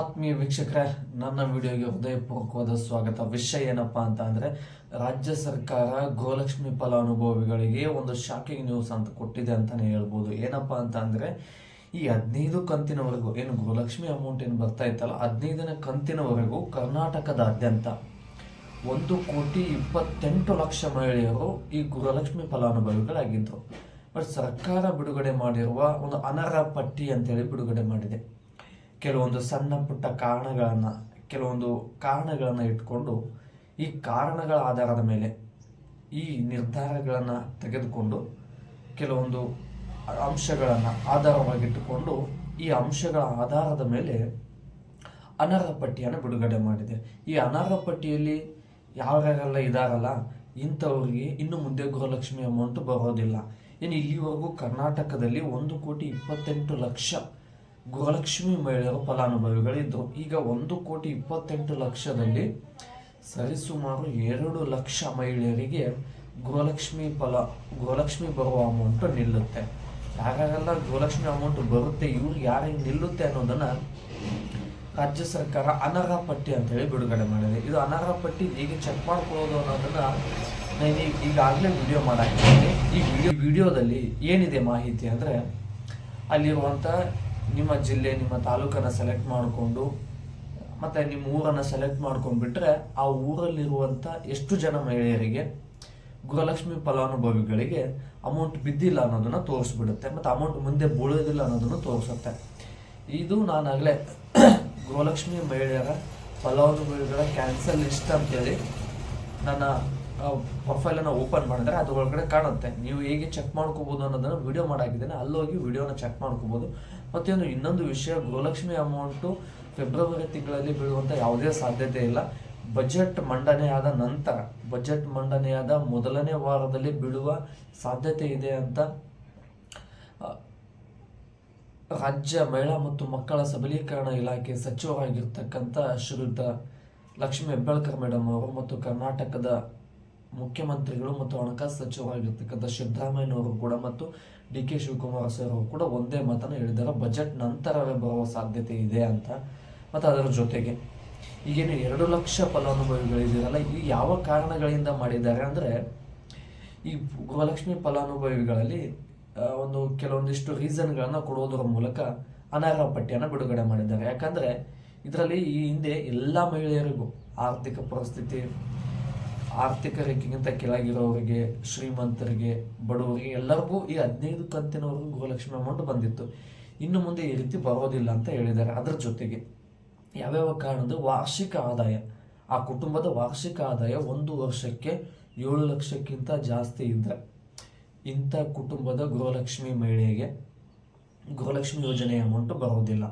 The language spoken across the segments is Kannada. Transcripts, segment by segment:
ಆತ್ಮೀಯ ವೀಕ್ಷಕರೇ, ನನ್ನ ವಿಡಿಯೋಗೆ ಹೃದಯಪೂರ್ವಕವಾದ ಸ್ವಾಗತ. ವಿಷಯ ಏನಪ್ಪ ಅಂತ ಅಂದರೆ, ರಾಜ್ಯ ಸರ್ಕಾರ ಗೋಲಕ್ಷ್ಮಿ ಫಲಾನುಭವಿಗಳಿಗೆ ಒಂದು ಶಾಕಿಂಗ್ ನ್ಯೂಸ್ ಅಂತ ಕೊಟ್ಟಿದೆ ಅಂತಲೇ ಹೇಳ್ಬೋದು. ಏನಪ್ಪ ಅಂತ ಅಂದರೆ, ಈ ಹದಿನೈದು ಕಂತಿನವರೆಗೂ, ಏನು ಗೋಲಕ್ಷ್ಮಿ ಅಮೌಂಟ್ ಏನು ಬರ್ತಾ ಇತ್ತಲ್ಲ, ಹದಿನೈದನೇ ಕಂತಿನವರೆಗೂ ಕರ್ನಾಟಕದಾದ್ಯಂತ ಒಂದು ಕೋಟಿ ಇಪ್ಪತ್ತೆಂಟು ಲಕ್ಷ ಮಹಿಳೆಯರು ಈ ಗೃಹಲಕ್ಷ್ಮಿ ಫಲಾನುಭವಿಗಳಾಗಿದ್ದರು ಬಟ್ ಸರ್ಕಾರ ಬಿಡುಗಡೆ ಮಾಡಿರುವ ಒಂದು ಅನರ್ಹ ಪಟ್ಟಿ ಅಂತೇಳಿ ಬಿಡುಗಡೆ ಮಾಡಿದೆ. ಕೆಲವೊಂದು ಸಣ್ಣ ಪುಟ್ಟ ಕಾರಣಗಳನ್ನು, ಕೆಲವೊಂದು ಕಾರಣಗಳನ್ನು ಇಟ್ಕೊಂಡು ಈ ಕಾರಣಗಳ ಆಧಾರದ ಮೇಲೆ ಈ ನಿರ್ಧಾರಗಳನ್ನು ತೆಗೆದುಕೊಂಡು ಕೆಲವೊಂದು ಅಂಶಗಳನ್ನು ಆಧಾರವಾಗಿಟ್ಟುಕೊಂಡು ಈ ಅಂಶಗಳ ಆಧಾರದ ಮೇಲೆ ಅನರ್ಹ ಪಟ್ಟಿಯನ್ನು ಬಿಡುಗಡೆ ಮಾಡಿದೆ. ಈ ಅನರ್ಹ ಪಟ್ಟಿಯಲ್ಲಿ ಯಾರ್ಯಾರೆಲ್ಲ ಇದಾರಲ್ಲ, ಇಂಥವ್ರಿಗೆ ಇನ್ನು ಮುಂದೆ ಗೃಹಲಕ್ಷ್ಮಿ ಅಮೌಂಟ್ ಬರೋದಿಲ್ಲ. ಇನ್ನು ಇಲ್ಲಿವರೆಗೂ ಕರ್ನಾಟಕದಲ್ಲಿ ಒಂದು ಕೋಟಿ ಇಪ್ಪತ್ತೆಂಟು ಲಕ್ಷ ಗೃಹಲಕ್ಷ್ಮಿ ಮಹಿಳೆಯರು ಫಲಾನುಭವಿಗಳಿದ್ದರು ಈಗ ಒಂದು ಕೋಟಿ ಇಪ್ಪತ್ತೆಂಟು ಲಕ್ಷದಲ್ಲಿ ಸರಿಸುಮಾರು ಎರಡು ಲಕ್ಷ ಮಹಿಳೆಯರಿಗೆ ಗೃಹಲಕ್ಷ್ಮಿ ಫಲ ಗೃಹಲಕ್ಷ್ಮಿ ಬರುವ ಅಮೌಂಟು ನಿಲ್ಲುತ್ತೆ. ಯಾರಾಗೆಲ್ಲ ಗೃಹಲಕ್ಷ್ಮಿ ಅಮೌಂಟ್ ಬರುತ್ತೆ ಇವ್ರಿಗೆ ಯಾರಿಗೆ ನಿಲ್ಲುತ್ತೆ ಅನ್ನೋದನ್ನು ರಾಜ್ಯ ಸರ್ಕಾರ ಅನರ್ಹ ಪಟ್ಟಿ ಅಂತೇಳಿ ಬಿಡುಗಡೆ ಮಾಡಿದೆ. ಇದು ಅನರ್ಹ ಪಟ್ಟಿ ಹೇಗೆ ಚೆಕ್ ಮಾಡ್ಕೊಳ್ಳೋದು ಅನ್ನೋದನ್ನ ನಾನು ಈಗಾಗಲೇ ವಿಡಿಯೋ ಮಾಡಾಕಿದ್ದೀನಿ ಈ ವಿಡಿಯೋ ವಿಡಿಯೋದಲ್ಲಿ ಏನಿದೆ ಮಾಹಿತಿ ಅಂದರೆ ಅಲ್ಲಿರುವಂಥ ನಿಮ್ಮ ಜಿಲ್ಲೆ, ನಿಮ್ಮ ತಾಲೂಕನ್ನು ಸೆಲೆಕ್ಟ್ ಮಾಡಿಕೊಂಡು, ಮತ್ತು ನಿಮ್ಮ ಊರನ್ನು ಸೆಲೆಕ್ಟ್ ಮಾಡ್ಕೊಂಡ್ಬಿಟ್ರೆ ಆ ಊರಲ್ಲಿರುವಂಥ ಎಷ್ಟು ಜನ ಮಹಿಳೆಯರಿಗೆ ಗೃಹಲಕ್ಷ್ಮಿ ಫಲಾನುಭವಿಗಳಿಗೆ ಅಮೌಂಟ್ ಬಿದ್ದಿಲ್ಲ ಅನ್ನೋದನ್ನ ತೋರಿಸ್ಬಿಡುತ್ತೆ, ಮತ್ತು ಅಮೌಂಟ್ ಮುಂದೆ ಬೀಳೋದಿಲ್ಲ ಅನ್ನೋದನ್ನು ತೋರಿಸುತ್ತೆ. ಇದು ನಾನಾಗಲೇ ಗೃಹಲಕ್ಷ್ಮಿ ಮಹಿಳೆಯರ ಫಲಾನುಭವಿಗಳ ಕ್ಯಾನ್ಸಲ್ ಲಿಸ್ಟ್ ಅಂತೇಳಿ ನನ್ನ ಪ್ರೊಫೈಲನ್ನು ಓಪನ್ ಮಾಡಿದ್ರೆ ಅದ್ರ ಒಳಗಡೆ ಕಾಣುತ್ತೆ. ನೀವು ಹೇಗೆ ಚೆಕ್ ಮಾಡ್ಕೋಬೋದು ಅನ್ನೋದನ್ನು ವಿಡಿಯೋ ಮಾಡಾಕಿದ್ದೇನೆ ಅಲ್ಲೋಗಿ ವಿಡಿಯೋನ ಚೆಕ್ ಮಾಡ್ಕೋಬೋದು. ಮತ್ತೆ ಒಂದು ಇನ್ನೊಂದು ವಿಷಯ ಗೃಹಲಕ್ಷ್ಮಿ ಅಮೌಂಟು ಫೆಬ್ರವರಿ ತಿಂಗಳಲ್ಲಿ ಬೀಳುವಂಥ ಯಾವುದೇ ಸಾಧ್ಯತೆ ಇಲ್ಲ. ಬಜೆಟ್ ಮಂಡನೆಯಾದ ನಂತರ ಬಜೆಟ್ ಮಂಡನೆಯಾದ ಮೊದಲನೇ ವಾರದಲ್ಲಿ ಬೀಳುವ ಸಾಧ್ಯತೆ ಇದೆ ಅಂತ ರಾಜ್ಯ ಮಹಿಳಾ ಮತ್ತು ಮಕ್ಕಳ ಸಬಲೀಕರಣ ಇಲಾಖೆ ಸಚಿವರಾಗಿರ್ತಕ್ಕಂಥ ಶ್ರೀಯುತ ಲಕ್ಷ್ಮೀ ಹೆಬ್ಬಾಳ್ಕರ್ ಮೇಡಮ್ ಅವರು ಮತ್ತು ಕರ್ನಾಟಕದ ಮುಖ್ಯಮಂತ್ರಿಗಳು ಮತ್ತು ಹಣಕಾಸು ಸಚಿವರಾಗಿರ್ತಕ್ಕಂಥ ಸಿದ್ದರಾಮಯ್ಯನವರು ಕೂಡ ಮತ್ತು ಡಿ ಕೆ ಶಿವಕುಮಾರ್ ಸರ್ ಅವರು ಕೂಡ ಒಂದೇ ಮಾತನ್ನು ಹೇಳಿದ್ದಾರೆ. ಬಜೆಟ್ ನಂತರವೇ ಬರುವ ಸಾಧ್ಯತೆ ಇದೆ ಅಂತ. ಮತ್ತು ಅದರ ಜೊತೆಗೆ ಈಗೇನು ಎರಡು ಲಕ್ಷ ಫಲಾನುಭವಿಗಳಿದ್ದೀರಲ್ಲ, ಈ ಯಾವ ಕಾರಣಗಳಿಂದ ಮಾಡಿದ್ದಾರೆ ಅಂದರೆ ಈ ಗೃಹಲಕ್ಷ್ಮಿ ಫಲಾನುಭವಿಗಳಲ್ಲಿ ಒಂದು ಕೆಲವೊಂದಿಷ್ಟು ರೀಸನ್ಗಳನ್ನು ಕೊಡೋದರ ಮೂಲಕ ಅನರ್ಹ ಪಟ್ಟಿಯನ್ನು ಬಿಡುಗಡೆ ಮಾಡಿದ್ದಾರೆ. ಯಾಕಂದರೆ ಇದರಲ್ಲಿ ಈ ಹಿಂದೆ ಎಲ್ಲ ಮಹಿಳೆಯರಿಗೂ ಆರ್ಥಿಕ ಪರಿಸ್ಥಿತಿ ಆರ್ಥಿಕ ರೇಖೆಗಿಂತ ಕೆಳಗಿರೋರಿಗೆ, ಶ್ರೀಮಂತರಿಗೆ, ಬಡವರಿಗೆ ಎಲ್ಲರಿಗೂ ಈ ಹದಿನೈದು ಕಂತಿನವರೆಗೂ ಗೃಹಲಕ್ಷ್ಮಿ ಅಮೌಂಟ್ ಬಂದಿತ್ತು. ಇನ್ನು ಮುಂದೆ ಈ ರೀತಿ ಬರೋದಿಲ್ಲ ಅಂತ ಹೇಳಿದ್ದಾರೆ. ಅದರ ಜೊತೆಗೆ ಯಾವ್ಯಾವ ಕಾರಣದ ವಾರ್ಷಿಕ ಆದಾಯ. ಆ ಕುಟುಂಬದ ವಾರ್ಷಿಕ ಆದಾಯ ಒಂದು ವರ್ಷಕ್ಕೆ ಏಳು ಲಕ್ಷಕ್ಕಿಂತ ಜಾಸ್ತಿ ಇದ್ದರೆ ಇಂಥ ಕುಟುಂಬದ ಗೃಹಲಕ್ಷ್ಮಿ ಮಹಿಳೆಗೆ ಗೃಹಲಕ್ಷ್ಮಿ ಯೋಜನೆ ಅಮೌಂಟ್ ಬರೋದಿಲ್ಲ.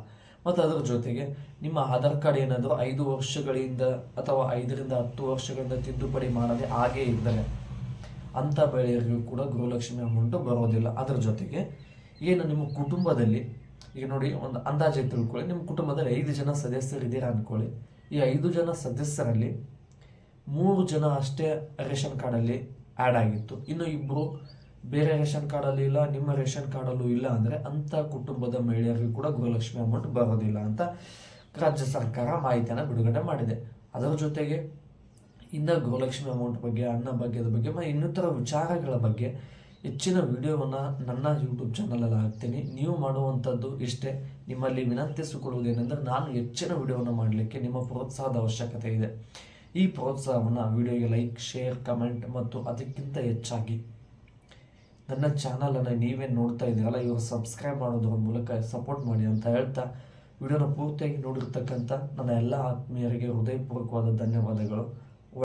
ಮತ್ತು ಅದರ ಜೊತೆಗೆ ನಿಮ್ಮ ಆಧಾರ್ ಕಾರ್ಡ್ ಏನಾದರೂ ಐದು ವರ್ಷಗಳಿಂದ ಅಥವಾ ಐದರಿಂದ ಹತ್ತು ವರ್ಷಗಳಿಂದ ತಿದ್ದುಪಡಿ ಮಾಡದೆ ಹಾಗೇ ಇದ್ದರೆ ಅಂಥ ಬೆಳೆಯರಿಗೂ ಕೂಡ ಗೃಹಲಕ್ಷ್ಮಿ ಅಮೌಂಟು ಬರೋದಿಲ್ಲ. ಅದರ ಜೊತೆಗೆ ಏನು ನಿಮ್ಮ ಕುಟುಂಬದಲ್ಲಿ, ಈಗ ನೋಡಿ ಒಂದು ಅಂದಾಜು ತಿಳ್ಕೊಳ್ಳಿ. ನಿಮ್ಮ ಕುಟುಂಬದಲ್ಲಿ ಐದು ಜನ ಸದಸ್ಯರಿದ್ದೀರಾ ಅಂದ್ಕೊಳ್ಳಿ ಈ ಐದು ಜನ ಸದಸ್ಯರಲ್ಲಿ ಮೂರು ಜನ ಅಷ್ಟೇ ರೇಷನ್ ಕಾರ್ಡಲ್ಲಿ ಆ್ಯಡ್ ಆಗಿತ್ತು. ಇನ್ನು ಇಬ್ಬರು ಬೇರೆ ರೇಷನ್ ಕಾರ್ಡಲ್ಲಿ ಇಲ್ಲ, ನಿಮ್ಮ ರೇಷನ್ ಕಾರ್ಡಲ್ಲೂ ಇಲ್ಲ ಅಂದರೆ ಅಂಥ ಕುಟುಂಬದ ಮಹಿಳೆಯರಿಗೂ ಕೂಡ ಗೃಹಲಕ್ಷ್ಮಿ ಅಮೌಂಟ್ ಬರೋದಿಲ್ಲ ಅಂತ ರಾಜ್ಯ ಸರ್ಕಾರ ಮಾಹಿತಿಯನ್ನು ಬಿಡುಗಡೆ ಮಾಡಿದೆ. ಅದರ ಜೊತೆಗೆ ಇನ್ನು ಗೃಹಲಕ್ಷ್ಮಿ ಅಮೌಂಟ್ ಬಗ್ಗೆ, ಅನ್ನ ಭಾಗ್ಯದ ಬಗ್ಗೆ ಇನ್ನಿತರ ವಿಚಾರಗಳ ಬಗ್ಗೆ ಹೆಚ್ಚಿನ ವಿಡಿಯೋವನ್ನು ನನ್ನ ಯೂಟ್ಯೂಬ್ ಚಾನಲಲ್ಲಿ ಹಾಕ್ತೀನಿ. ನೀವು ಮಾಡುವಂಥದ್ದು ಇಷ್ಟೇ. ನಿಮ್ಮಲ್ಲಿ ವಿನಂತಿಸಿಕೊಳ್ಳುವುದೇನೆಂದರೆ ನಾನು ಹೆಚ್ಚಿನ ವಿಡಿಯೋವನ್ನು ಮಾಡಲಿಕ್ಕೆ ನಿಮ್ಮ ಪ್ರೋತ್ಸಾಹದ ಅವಶ್ಯಕತೆ ಇದೆ. ಈ ಪ್ರೋತ್ಸಾಹವನ್ನು ವಿಡಿಯೋಗೆ ಲೈಕ್ ಶೇರ್ ಕಮೆಂಟ್ ಮತ್ತು ಅದಕ್ಕಿಂತ ಹೆಚ್ಚಾಗಿ ನನ್ನ ಚಾನಲನ್ನು ನೀವೇ ನೋಡ್ತಾ ಇದ್ದೀರಲ್ಲ ಇವಾಗ ಸಬ್ಸ್ಕ್ರೈಬ್ ಮಾಡೋದ್ರ ಮೂಲಕ ಸಪೋರ್ಟ್ ಮಾಡಿ ಅಂತ ಹೇಳ್ತಾ ವಿಡಿಯೋನ ಪೂರ್ತಿಯಾಗಿ ನೋಡಿರ್ತಕ್ಕಂಥ ನನ್ನ ಎಲ್ಲ ಆತ್ಮೀಯರಿಗೆ ಹೃದಯಪೂರ್ವಕವಾದ ಧನ್ಯವಾದಗಳು.